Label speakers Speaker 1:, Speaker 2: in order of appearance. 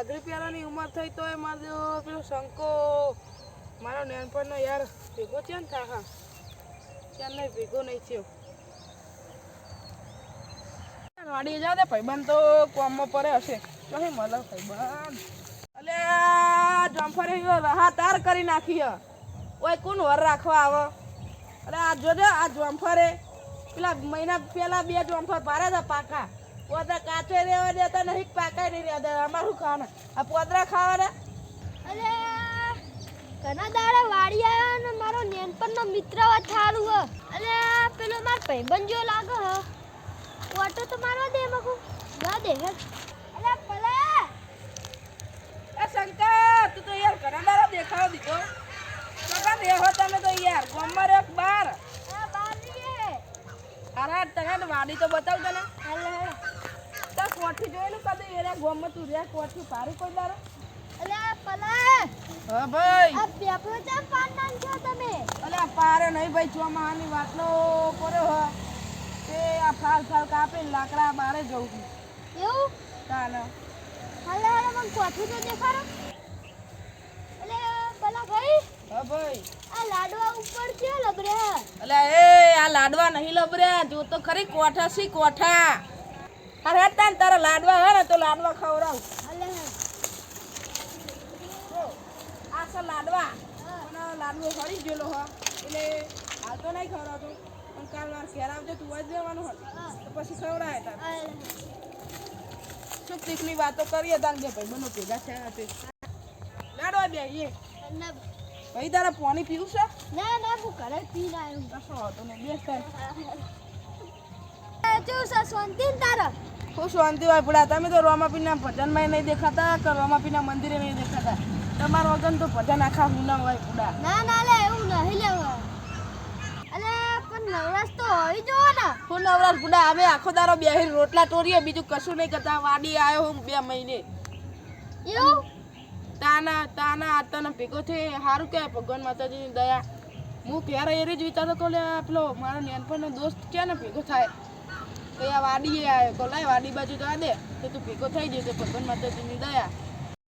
Speaker 1: ઘાઘરી પ્યારાની ઉંમર થઈ તો એ મારો પેલો શંકો, મારો નાનપણનો યાર ભેગો છે ને થા હા. ત્યાં નહીં ભેગો નહીં થયો. વાડી જા દે ભાઈબંધ તો, કોમમાં પડે હશે. નહીં મળે ભાઈબંધ. અલે જમ્ફરે રાહા તાર કરી નાખી ઓય, કોણ વર રાખવા આવો? અરે, આ જોજો, આ જમ્ફરે પેલા મહિના પેલા બે જમ્ફર પારે છે પાકા. પોતા કાચો રહેવા દેતા નહીં પાકા નહીં રહેવા દેતા અમારું ખાવાના? આ પોદરા ખાવાના?
Speaker 2: અરે ઘણા દાડે વાડી આવ્યો ને મારો નેનપણનો મિત્ર વાત થારું હ. અરે પેલો માર ભાઈબંધ જો લાગે હ. ઓટો તો મારવા દે મકુ ના દે હે અરે પલે!
Speaker 1: એ શંકર તું તો યાર ઘણા દાડે દેખાવ દીધો. કકા દેહો તમે તો યાર. ગોમર એક બાર
Speaker 2: આ બારી
Speaker 1: અરે તને વાડી તો બતાવ તને.
Speaker 2: અલે
Speaker 1: તાર કોઠી જોયેલું કદી? એરા ગોમમાં તું રે કોઠી પારું કોઈ દારો
Speaker 2: અલે પલે
Speaker 1: હા ભાઈ.
Speaker 2: આ પેપરો ચા પાન નાન છો તમે?
Speaker 1: અલે પારે નહીં ભાઈ ચોમાહાની વાતનો કર્યો હો. તે આ ફાલ ફાલ કાપી લાકડા બારે જવું છું.
Speaker 2: એવું?
Speaker 1: તાને.
Speaker 2: હાલે હાલે મને કોઠી તો દેખાડો. અલે પલા ભાઈ
Speaker 1: હા ભાઈ.
Speaker 2: આ લાડવા ઉપર ક્યાં લબરે
Speaker 1: અલે એ આ લાડવા નહીં લબર્યા જો તો ખરી કોઠા સી કોઠા? અરે તાન તારા લાડવા હે ને તો લાડવા ખવડાવ. આ છે લાડવા. પણ લાડવો હળી ગયેલો હ. એટલે હાલ તો નહીં ખવડાવતો. પણ કાલ વાર ઘેર આવજો તું જ દેવાનું હતું તો પછી ખવડાય તાર. શું સુખની વાતો કરીએ તાર બે ભાઈ મને ભેગા થયા છે લાડવા બે એ
Speaker 2: ના
Speaker 1: ભાઈ. તારા પાણી પીવું છે?
Speaker 2: ના ના હું ઘરે પીને આવ્યો
Speaker 1: કશો
Speaker 2: હતો ને તારા.
Speaker 1: ખૂબ શાંતિ હોય પડા તમે તો રોમાપીના ભજનમાં નહીં દેખાતા કે રોમાપીના મંદિરે નહીં દેખાતા. તમારો વગર તો ભજન આખા હુના હોય પુડા
Speaker 2: ના ના લે એવું નહીં લેવા અલે પણ નવરાશ તો હોવી જોવો ને.
Speaker 1: હું નવરાશ પુડા અમે આખો દારો બે રોટલા ટોરીએ બીજું કશું નહીં કરતા. વાડી આવ્યો હું બે મહિને.
Speaker 2: એવું?
Speaker 1: તાના તાના આતાના ભેગો થઈ સારું કહેવાય ભગવાન માતાજીની દયા. હું ક્યારે એ જ વિચારતો તો લે પેલો મારો નાનપણનો દોસ્ત ક્યાં ને ભેગો થાય? તો આ વાડી આવ્યો. તો લાય, વાડી બાજુ તો આ દે. તો તું ભેગો થઈ જશે ભગવાન માતાજીની દયા.